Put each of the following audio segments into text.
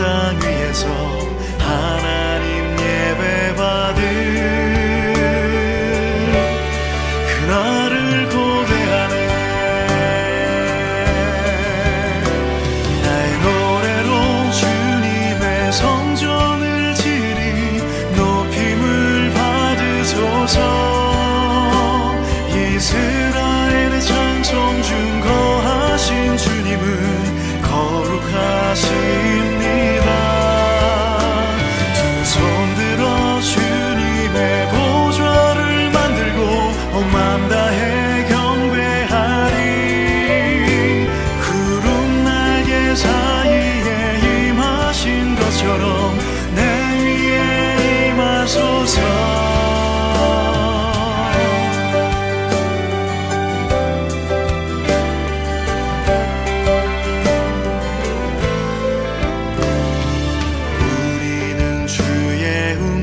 땅 위에서 하나님 예배 받을 그날을 고대하네. 나의 노래로 주님의 성전을 지리 높임을 받으소서. 이스라엘의 찬송 중거하신 주님은 거룩하신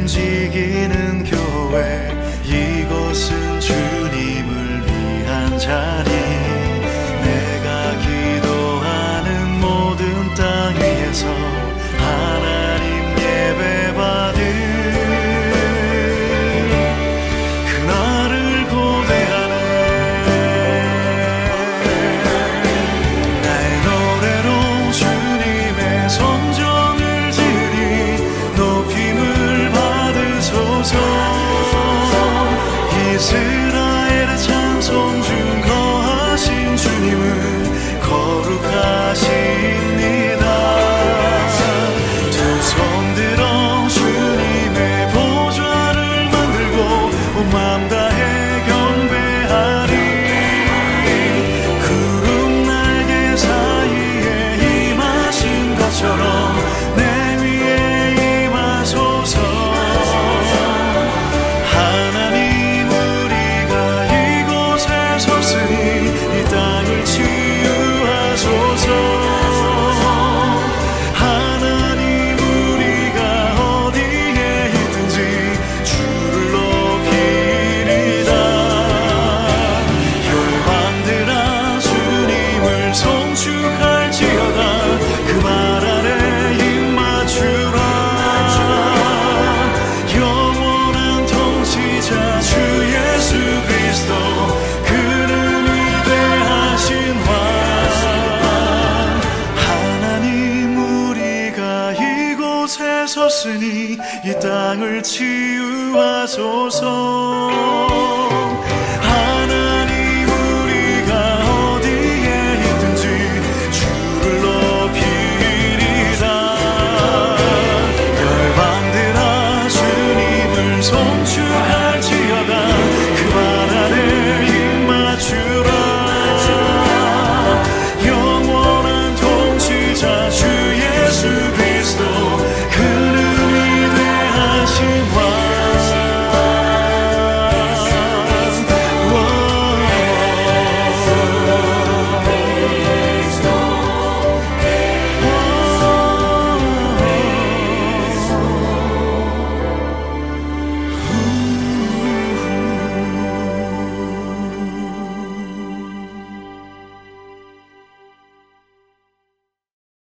움직이는 축할 지어다. 그 말 아래 입 맞추라. 영원한 통치자 주 예수 그리스도 그를 위대하신 왕 하나님 우리가 이곳에 섰으니 이 땅을 치유하소서.